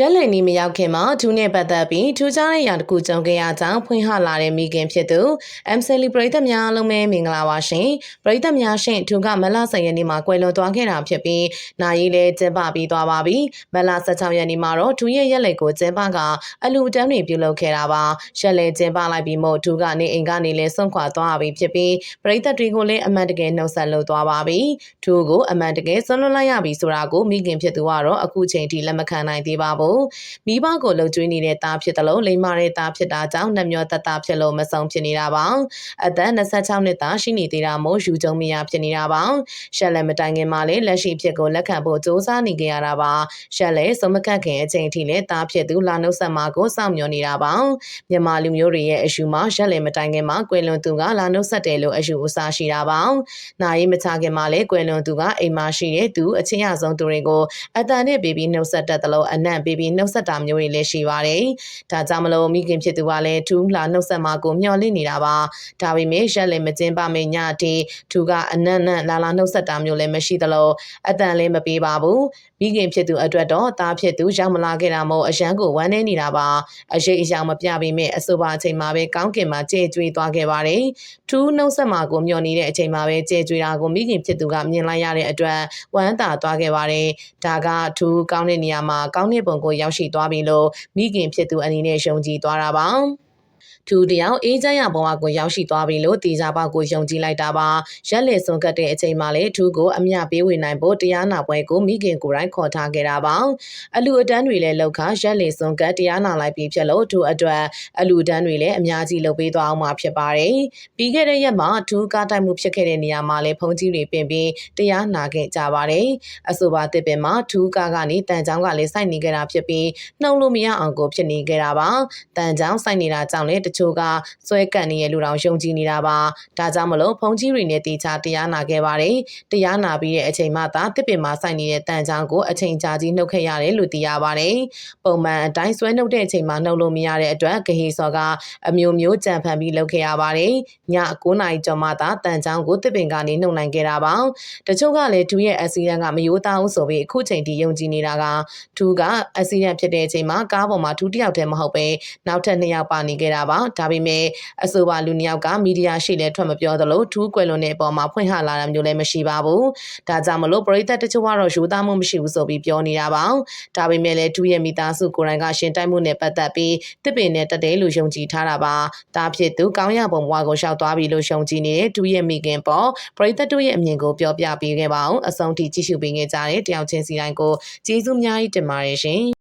ရက်လည်နီးမရောက်ခင်မှာထူးနဲ့ပတ်သက်ပြီးထူးခြားတဲ့ရာတစ်ခုကြုံခဲ့ရကြောင်းဖွင့်ဟလာတဲ့မိခင်ဖြစ်သူ M Sally ပရိသတ်များအားလုံးပဲမင်္ဂလာပါရှင်ပရိသတ်များရှင်ထူကမလဆယ်ရက်နေ့မှာကွယ်လွန်သွားခဲ့တာဖြစ်ပြီးနာရီလည်းကျင်းပပြီးသွားပါပြီမလ16ရက်နေ့မှာတော့ထူရဲ့ရက်လည်ကိုကျင်းပကအလူအတန်းတွေပြုလုပ်ခဲ့တာပါရက်လည်ကျင်းပလိုက်ပြီးမို့ထူကနေအိမ်ကနေလည်းဆုံးခွာသွားပြီဖြစ်ပြီးပရိသတ်တွေကိုလည်းအမှန်တကယ်နှုတ်ဆက်လုပ်သွားပါပြီထူကိုအမှန်တကယ်ဆွလွန်လိုက်ရပြီဆိုတာကိုမိခင်ဖြစ်သူကတော့အခုချိန်ထိလက်မခံနိုင်သေးပါဘူးမိဘကိုလှုပ်ကြွေးနေတဲ့သားဖြစ်တယ်လို့လိမ္မာတဲ့သားဖြစ်တာကြောင့်နှမျောတတဖြစ်လို့မဆုံးဖြစ်နေတာပါအသက်26နှစ်သားရှိနေသေးတာမို့ယူကြုံမရဖြစ်နေတာပါရှက်လက်မတိုင်ခင်မှာလည်းလက်ရှိဖြစ်ကိုလက်ခံဖို့စ조사နေကြရတာပါရှက်လက်စုံမကတ်ခင်အချိန်အထိလည်းသားဖြစ်သူလာနှုတ်ဆက်မှာကိုစောင့်မျှော်နေတာပါမြန်မာလူမျိုးတွေရဲ့အယူမှာရှက်လက်မတိုင်ခင်မှာကွယ်လွန်သူကလာနှုတ်ဆက်တယ်လို့အယူအဆရှိတာပါနာရီမချခင်မှာလည်းကွယ်လွန်သူကအိမ်မှာရှိတဲ့သူအချင်းရဆုံးသူတွေကိုအတန်နဲ့ဘေဘီနှုတ်ဆက်တတ်တယ်လို့အနံ့ဘေဘီနှုတ်ဆက်တာမျိုးတွေလည်းရှိပါတယ်။ဒါကြောင့်မလို့မိခင်ဖြစ်သူကလည်းထူးလာနှုတ်ဆက်မှာကိုမျှော်လင့်နေတာပါ။ဒါပေမဲ့ရက်လည်းမကျင်းပမေညအထိထူကအနံ့နံ့လာလာနှုတ်ဆက်တာမျိုးလည်းမရှိသလိုအတန်လည်းမပေးပါဘူး။မိခင်ဖြစ်သူအတွက်တော့သားဖြစ်သူရောက်မလာခဲ့တာမို့အရန်ကိုဝမ်းနေနေတာပါ။အရေးအယောင်မပြပေမဲ့အဆိုပါအချိန်မှာပဲကောင်းကင်မှာကြေကျွေးသွားခဲ့ပါတယ်။ထူးနှုတ်ဆက်မှာကိုမျှော်နေတဲ့အချိန်မှာပဲကြေကျွေးတာကိုမိခင်ဖြစ်သူကမြင်လိုက်ရတဲ့အတွက်ဝမ်းသာသွားခဲ့ပါတယ်။ဒါကထူးကောင်းတဲ့နေရာမှာကောင်းတဲ့ပုံကိုရောက်ရှိသွားပြီလို့မိခင်ဖြစ်သူအနေနဲ့ယုံကြည်သွားတာပါ သူတယောက်အေးချမ်းရဘဝကိုရောက်ရှိသွားပြီလို့တေချာပေါက်ကိုယုံကြည်လိုက်တာပါရက်လက်စွန်ကတ်တဲ့အချိန်မှာလေသူကိုအမျှပေးဝေနိုင်ဖို့တရားနာပွဲကိုမိခင်ကိုယ်တိုင်ခေါ်ထားခဲ့တာပါအလူအတန်းတွေလည်းလောက်ခရက်လက်စွန်ကတ်တရားနာလိုက်ပြီးဖြစ်လို့သူအတွက်အလူအတန်းတွေလည်းအများကြီးလုပ်ပေးသွားအောင်မှာဖြစ်ပါတယ်ပြီးခဲ့တဲ့ရက်မှာသူကားတိုက်မှုဖြစ်ခဲ့တဲ့နေရာမှာလည်းဖုန်ကြီးတွေပင်ပြီးတရားနာခဲ့ကြပါတယ်အဆိုပါတစ်ပင်မှာသူကားကနေတန်ချောင်းကလည်းစိုက်နေကြတာဖြစ်ပြီးနှုံလို့မရအောင်ကိုဖြစ်နေခဲ့တာပါတန်ချောင်းစိုက်နေတာကြောင့်လည်းတချို့ကဆွဲကန့်နေရလူတော်ယုံကြည်နေတာပါဒါကြောင့်မလို့ဖုန်ကြီးတွေနဲ့တေချာတရားနာခဲ့ပါတယ်တရားနာပြီးတဲ့အချိန်မှသာတစ်ပင်မှာစိုက်နေတဲ့တန်ချောင်းကိုအချိန်ကြာကြီးနှုတ်ခဲ့ရတယ်လို့သိရပါတယ်ပုံမှန်အတိုင်းဆွဲနှုတ်တဲ့အချိန်မှာနှုတ်လို့မရတဲ့အတွက်ဂဟေစောကအမျိုးမျိုးကြံဖန်ပြီးလုပ်ခဲ့ရပါတယ်ည9နာရီကျော်မှသာတန်ချောင်းကိုတစ်ပင်ကနေနှုတ်နိုင်ခဲ့တာပါတချို့ကလည်းဒူရဲ့အစီရန်ကမယိုးသားဘူးဆိုပြီးအခုချိန်ထိယုံကြည်နေတာကဒူကအစီရန်ဖြစ်တဲ့အချိန်မှာကားပေါ်မှာဒူတယောက်တည်းမဟုတ်ပဲနောက်ထပ်နှစ်ယောက်ပါနေခဲ့တာပါဒါပေမဲ့အဆိုပါလူနှစ်ယောက်ကမီဒီယာရှိလဲထွက်မပြောသလိုထူးကွယ်လွန်တဲ့အပေါ်မှာဖွင့်ဟလာတာမျိုးလည်းမရှိပါဘူးဒါကြောင့်မလို့ပရိသတ်တချို့ကတော့ယူသားမှုမရှိဘူးဆိုပြီးပြောနေတာပါဒါပေမဲ့လည်းထူးရဲ့မိသားစုကိုယ်တိုင်ကရှင်တိုက်မှုနဲ့ပတ်သက်ပြီးတစ်ပင်နဲ့တက်တယ်လို့ယုံကြည်ထားတာပါဒါဖြစ်သူကောင်းရပုံဘဝကိုရှောက်သွားပြီလို့ယုံကြည်နေတဲ့ထူးရဲ့မိခင်ပေါ်ပရိသတ်တို့ရဲ့အမြင်ကိုပြောပြပေးခဲ့ပါအောင်အဆုံးထိကြည့်ရှုပေးခဲ့ကြတဲ့တယောက်ချင်းစီတိုင်းကိုကျေးဇူးအများကြီးတင်ပါတယ်ရှင်